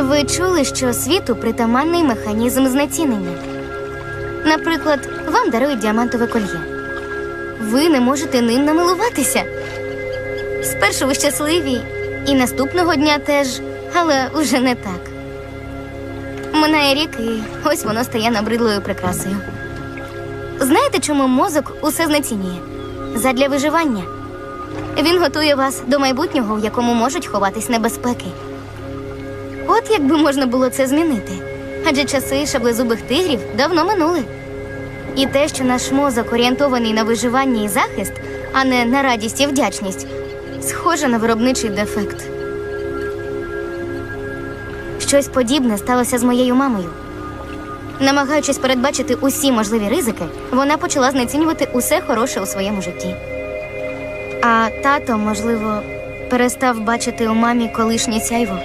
Ви чули, що світу притаманний механізм знецінення. Наприклад, вам дарують діамантове кольє. Ви не можете ним намилуватися. Спершу ви щасливі, і наступного дня теж, але уже не так. Минає рік, і ось воно стає набридлою прикрасою. Знаєте, чому мозок усе знецінює? Задля виживання. Він готує вас до майбутнього, в якому можуть ховатись небезпеки. От якби можна було це змінити. Адже часи шаблезубих тигрів давно минули. І те, що наш мозок орієнтований на виживання і захист, а не на радість і вдячність, схоже на виробничий дефект. Щось подібне сталося з моєю мамою. Намагаючись передбачити усі можливі ризики, вона почала знецінювати усе хороше у своєму житті. А тато, можливо, перестав бачити у мамі колишнє сяйво.